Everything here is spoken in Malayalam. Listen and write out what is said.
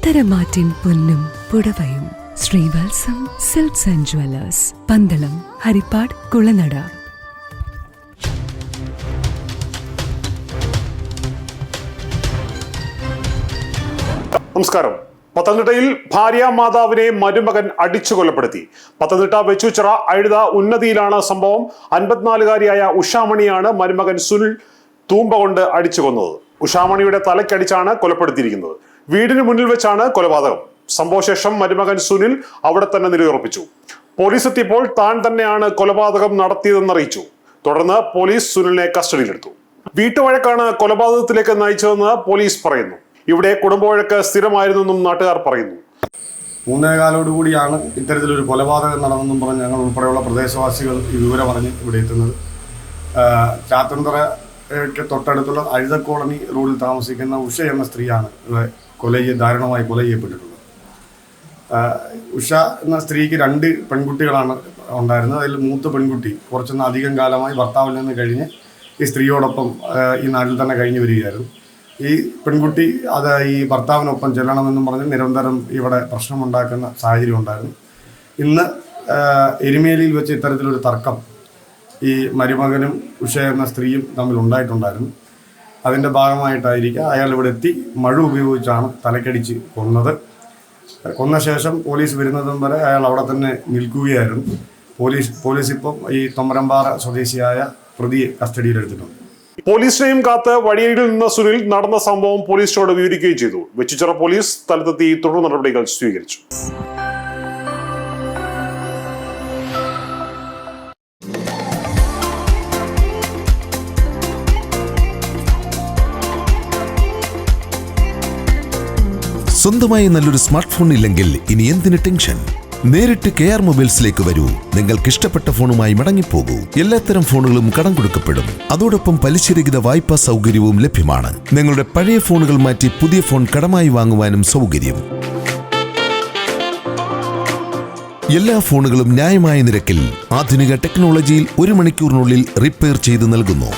പത്തരമാറ്റിൻ പൊന്നും പുടവയും. Sreevalsam silks and jewellers Pandalam Haripad Kulanada. നമസ്കാരം. പത്തനംതിട്ടയിൽ ഭാര്യ മാതാവിനെ മരുമകൻ അടിച്ചു കൊലപ്പെടുത്തി. പത്തനംതിട്ട വെച്ചുച്ചിറ അഴുത ഉന്നതിയിലാണ് സംഭവം. അൻപത്തിനാലുകാരിയായ ഉഷാമണിയാണ് മരുമകൻ സുനിൽ തൂമ്പ കൊണ്ട് അടിച്ചു കൊന്നത്. ഉഷാമണിയുടെ തലക്കടിച്ചാണ് കൊലപ്പെടുത്തിയിരിക്കുന്നത്. വീടിന് മുന്നിൽ വെച്ചാണ് കൊലപാതകം. സംഭവശേഷം മരുമകൻ സുനിൽ അവിടെ തന്നെ നിലയുറപ്പിച്ചു. പോലീസ് എത്തിയപ്പോൾ താൻ തന്നെയാണ് കൊലപാതകം നടത്തിയതെന്ന് അറിയിച്ചു. തുടർന്ന് പോലീസ് സുനിലിനെ കസ്റ്റഡിയിലെടുത്തു. വീട്ടുവഴക്കാണ് കൊലപാതകത്തിലേക്ക് നയിച്ചതെന്ന് പോലീസ് പറയുന്നു. ഇവിടെ കുടുംബവഴക്ക് സ്ഥിരമായിരുന്നെന്നും നാട്ടുകാർ പറയുന്നു. മൂന്നേകാലോടുകൂടിയാണ് ഇത്തരത്തിലൊരു കൊലപാതകം നടന്നെന്നും പറഞ്ഞ് ഞങ്ങൾ ഉൾപ്പെടെയുള്ള പ്രദേശവാസികൾ ഈ വിവരം അറിഞ്ഞ് ഇവിടെ എത്തുന്നത്. ചാത്തന്തറയ്ക്ക് തൊട്ടടുത്തുള്ള അഴുത കോളനി റോഡിൽ താമസിക്കുന്ന ഉഷ എന്ന സ്ത്രീയാണ് ഇവിടെ കൊല ചെയ്യ ദാരുണമായി കൊല ചെയ്യപ്പെട്ടിട്ടുള്ളത്. ഉഷ എന്ന സ്ത്രീക്ക് രണ്ട് പെൺകുട്ടികളാണ് ഉണ്ടായിരുന്നത്. അതിൽ മൂത്ത പെൺകുട്ടി കുറച്ചൊന്ന് അധികം കാലമായി ഭർത്താവിൽ നിന്ന് കഴിഞ്ഞ് ഈ സ്ത്രീയോടൊപ്പം ഈ നാട്ടിൽ തന്നെ കഴിഞ്ഞു വരികയായിരുന്നു. ഈ പെൺകുട്ടി അത് ഈ ഭർത്താവിനൊപ്പം ചെല്ലണമെന്നും പറഞ്ഞ് നിരന്തരം ഇവിടെ പ്രശ്നമുണ്ടാക്കുന്ന സാഹചര്യം ഉണ്ടായിരുന്നു. ഇന്ന് എരുമേലിയിൽ വെച്ച് ഇത്തരത്തിലൊരു തർക്കം ഈ മരുമകനും ഉഷ എന്ന സ്ത്രീയും തമ്മിൽ ഉണ്ടായിട്ടുണ്ടായിരുന്നു. അതിന്റെ ഭാഗമായിട്ടായിരിക്കാം അയാൾ ഇവിടെ എത്തി. മഴ ഉപയോഗിച്ചാണ് തലക്കടിച്ച് കൊന്നത്. കൊന്ന ശേഷം പോലീസ് വരുന്നതും വരെ അയാൾ അവിടെ തന്നെ നിൽക്കുകയായിരുന്നു. പോലീസ് പോലീസ് ഇപ്പം ഈ തൊമരമ്പാറ സ്വദേശിയായ പ്രതിയെ കസ്റ്റഡിയിലെടുത്തിട്ടുണ്ട്. പോലീസിനെയും കാത്ത് വഴിയരികിൽ നിന്ന സുനിൽ നടന്ന സംഭവം പോലീസിനോട് വിവരിക്കുകയും ചെയ്തു. വെച്ചിച്ചിറ പോലീസ് സ്ഥലത്തെത്തി തുടർ നടപടികൾ സ്വീകരിച്ചു. സ്വന്തമായി നല്ലൊരു സ്മാർട്ട് ഫോൺ ഇല്ലെങ്കിൽ ഇനി എന്തിന് ടെൻഷൻ? നേരിട്ട് കെ ആർ മൊബൈൽസിലേക്ക് വരൂ. നിങ്ങൾക്ക് ഇഷ്ടപ്പെട്ട ഫോണുമായി മടങ്ങിപ്പോകൂ. എല്ലാത്തരം ഫോണുകളും കടം കൊടുക്കപ്പെടും. അതോടൊപ്പം പലിശരഹിത വായ്പാ സൗകര്യവും ലഭ്യമാണ്. നിങ്ങളുടെ പഴയ ഫോണുകൾ മാറ്റി പുതിയ ഫോൺ കടമായി വാങ്ങുവാനും സൗകര്യം. എല്ലാ ഫോണുകളും ന്യായമായ നിരക്കിൽ ആധുനിക ടെക്നോളജിയിൽ ഒരു മണിക്കൂറിനുള്ളിൽ റിപ്പയർ ചെയ്ത് നൽകുന്നു.